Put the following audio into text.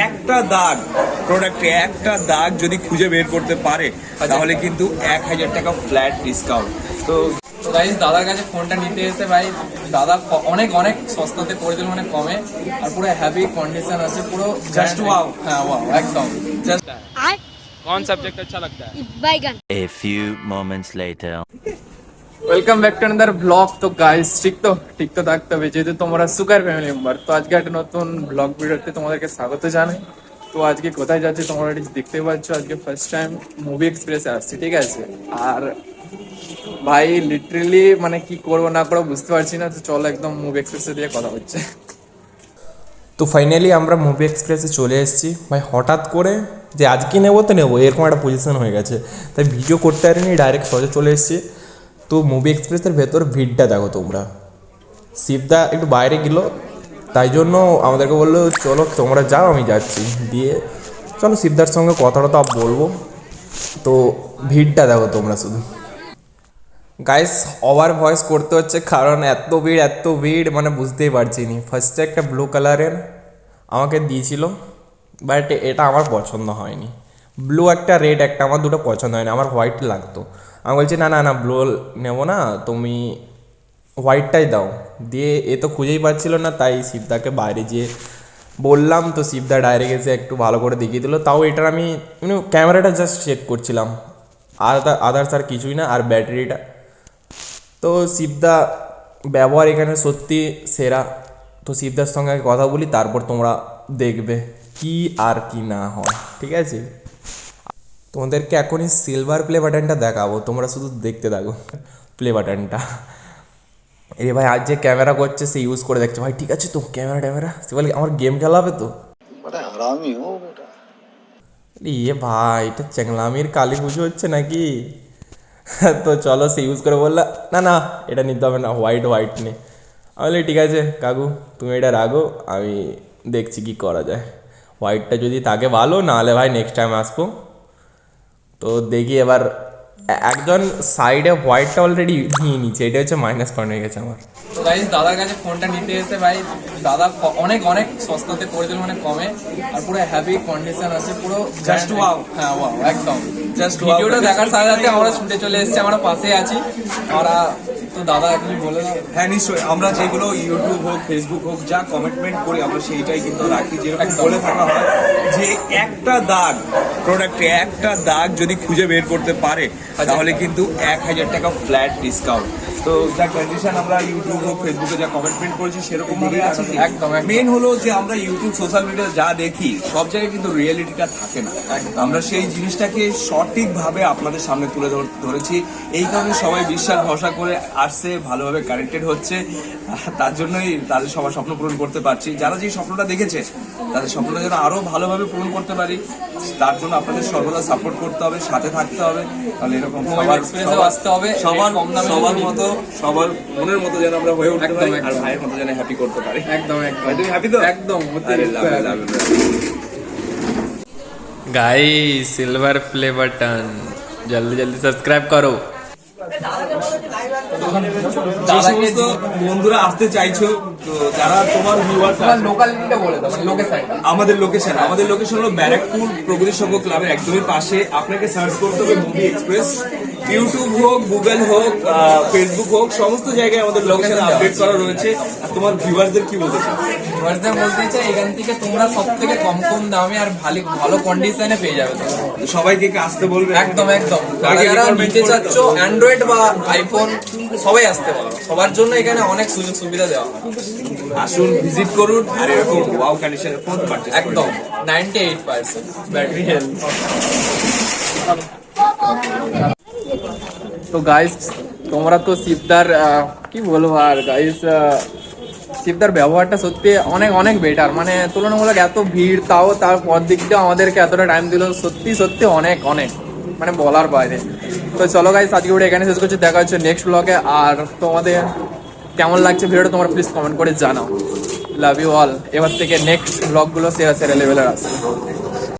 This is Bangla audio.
একটা দাগ প্রোডাক্টে একটা দাগ যদি খুঁজে বের করতে পারে তাহলে কিন্তু এক হাজার টাকা ফ্ল্যাট ডিসকাউন্ট তো তো গাইজ দাদার কাছে ফোনটা নিতে এসে ভাই দাদা ক- অনেক অনেক সস্তাতে করে দিল মানে কমে আর পুরো হ্যাভি কন্ডিশন আছে পুরো Just wow. হ্যাঁ wow, একদম জাস্ট I कौन सब्जेक्ट अच्छा लगता है बैगन A few moments later. welcome back to another blog তো গাইস ঠিক তো? ঠিক তো থাকতে হবে, যেহেতু তোমরা সুগার ফ্যামিলি মেম্বার তো আজকে একটা নতুন ব্লগ ভিডিওতে তোমাদেরকে স্বাগত জানাই। তো আজকে কোথায় যাচ্ছি তোমরা already দেখতে পাচ্ছ, আজকে ফার্স্ট টাইম মুভি এক্সপ্রেসে আসছি, ঠিক আছে? আর ভাই লিটারেলি মানে কি করব না করব বুঝতে পারছি না, তো চলো একদম মুভি এক্সপ্রেসে দিয়ে কথা হচ্ছে। তো ফাইনালি আমরা মুভি এক্সপ্রেসে চলে এসেছি। ভাই, হঠাৎ করে যে আজকে নেব তো নেব, এরকম একটা পজিশন হয়ে গেছে। তাই ভিডিও করতে পারিনি ডাইরেক্ট সহজে চলে এসেছি। তো মুভি এক্সপ্রেসের ভেতর ভিড়টা দেখো তোমরা। শিবদা একটু বাইরে গেল, তাই জন্য আমাদেরকে বলল, চলো তোমরা যাও, আমি যাচ্ছি। দিয়ে চলো শিবদার সঙ্গে কথাটা তো বলব। তো ভিড়টা দেখো তোমরা শুধু। গাইস ওভার ভয়েস করতে হচ্ছে, কারণ এত ভিড় এত ভিড় মানে বুঝতেই পারছি নি। ফার্স্টে একটা ব্লু কালারের আমাকে দিয়েছিল বাট এটা আমার পছন্দ হয়নি। ব্লু একটা রেড একটা আমার দুটো পছন্দ হয়নি, আমার হোয়াইট লাগতো। আমি বলছি, না না না ব্লু নেব না, তুমি হোয়াইটটাই দাও। দিয়ে এ তো খুঁজেই পাচ্ছিল না, তাই শিবদাকে বাইরে যেয়ে বললাম, তো শিবদা ডাইরেক্ট এসে একটু ভালো করে দেখিয়ে দিল। তাও এটার আমি মানে ক্যামেরাটা জাস্ট চেক করছিলাম। আদার আদার্স আর কিছুই না, আর ব্যাটারিটা তো শিবদা, ব্যবহার এখানে সত্যি সেরা। তো শিবদার সঙ্গে কথা বলি, তারপর তোমরা দেখবে কি আর কি না হয়, ঠিক আছে? তোমাদেরকে এখনই সিলভার প্লে বাটনটা দেখাবো তোমরা শুধু দেখতে থাকো প্লে বাটনটা এ ভাই আজ যে ক্যামেরা করছে সে ইউজ করে দেখছে। ভাই ঠিক আছে তো ক্যামেরা ট্যামেরা? সে বলে আমার গেম খেলাবে তো? ইয়ে ভাই এটা চেংলামির কালী পুজো হচ্ছে নাকি? তো চলো সে ইউজ করে বললা না না এটা নিতে হবে না হোয়াইট হোয়াইট নেই আমি বলি ঠিক আছে কাকু তুমি এটা রাখো আমি দেখছি কি করা যায়। হোয়াইটটা যদি তাকে ভালো নাহলে ভাই নেক্সট টাইম আসব। তো দেখি এবার একজন সাইডে হোয়াইটটা অলরেডি নিয়ে নিচ্ছে এটা হচ্ছে মাইনাস পয়েন্ট হয়ে গেছে আমার। তো গাইজ দাদার কাছে ফোনটা নিতে এসে ভাই দাদা অনেক অনেক সস্তাতে করে দিল মানে কমে আর পুরো হ্যাপি কন্ডিশন আছে পুরো জাস্ট ওয়াও হ্যাঁ ওয়াও একদম। জাস্ট. ভিডিওটা দেখার সাথে সাথে আমরা ছুটে চলে এসেছি আমরা পাশে আছি। আমরা তো দাদা এখন বলে হ্যাঁ নিশ্চয়ই। আমরা যেগুলো ইউটিউব হোক ফেসবুক হোক যা কমিটমেন্ট করি আমরা সেইটাই কিন্তু রাখি। যেরকম বলে থাকা হয় যে একটা দাগ প্রোডাক্টে একটা দাগ যদি খুঁজে বের করতে পারে তাহলে কিন্তু এক হাজার টাকা ফ্ল্যাট ডিসকাউন্ট তো যা কন্ডিশন আমরা ইউটিউব হোক ফেসবুকে যা কমেন্টমেন্ট করেছি সেরকম ভাবে আছে একদম। মেন হলো যে আমরা ইউটিউব সোশ্যাল মিডিয়া যা দেখি সব জায়গায় কিন্তু রিয়েলিটিটা থাকে না। আমরা সেই জিনিসটাকে সঠিকভাবে আপনাদের সামনে তুলে ধরেছি। এই কারণে সবাই বিশ্বাস ভরসা করে আসছে ভালোভাবে কানেক্টেড হচ্ছে। তার জন্যই তাদের সবার স্বপ্ন পূরণ করতে পারছি। যারা যে স্বপ্নটা দেখেছে তাদের স্বপ্নটা যেন আরও ভালোভাবে পূরণ করতে পারি তার জন্য আপনাদের সর্বদা সাপোর্ট করতে হবে সাথে থাকতে হবে। তাহলে এরকম সবার আসতে হবে, সবার সবার মতো সবার মনের মতো যেন আমরা হয়ে উঠতে পারি আর ভাইয়ের মতো যেন হ্যাপি করতে পারি। একদম একদম। তুমি হ্যাপি তো? একদম গাই সিলভার প্লে বাটন জলদি জলদি সাবস্ক্রাইব করো। যে সমস্ত বন্ধুরা আসতে চাইছো তো যারা তোমার আমাদের লোকেশন আমাদের লোকেশন হলো ব্যারাকপুর প্রগতি সংঘ ক্লাবের একদমই পাশে। আপনাকে সার্চ করতে হবে মুভি এক্সপ্রেস। ইউটিউব হোক গুগল হোক ফেসবুক হোক সমস্ত জায়গায় আমাদের লোকেশন আপডেট করা রয়েছে। আর তোমার ভিউয়ারদের কি বলতে চাও? ভিউয়ার্সদের বলতে চাই এখান থেকে তোমরা সব থেকে কম কম দামে আর ভালো ভালো কন্ডিশনে পেয়ে যাবে। সবাইকে কি আসতে বলবে? একদম একদম। যারা নিতে? চাচ্ছ অ্যান্ড্রয়েড বা আইফোন সবাই আসতে পারো। সবার জন্য এখানে অনেক সুযোগ সুবিধা দেওয়া আসুন ভিজিট করুন আর এরকম ওয়াও কন্ডিশনের ফোন পারচেজ একদম ninety eight percent battery health তো গাইস তোমরা তো শিবদার কি বলব আর গাইস শিবদার ব্যবহারটা সত্যি অনেক অনেক বেটার মানে তুলনামূলক এত ভিড়, তাও তার পর দিক দিয়েও আমাদেরকে এতটা টাইম দিল, সত্যি সত্যি অনেক অনেক। মানে বলার বাইরে। তো চলো গাইস আজকে ভিডিও এখানে শেষ করছি। দেখা হচ্ছে নেক্সট ব্লগে আর তোমাদের কেমন লাগছে ভিডিওটা তোমরা প্লিজ কমেন্ট করে জানাও। লাভ ইউ অল এবার থেকে নেক্সট ব্লগগুলো সেরা সেরা লেভেলের আসবে।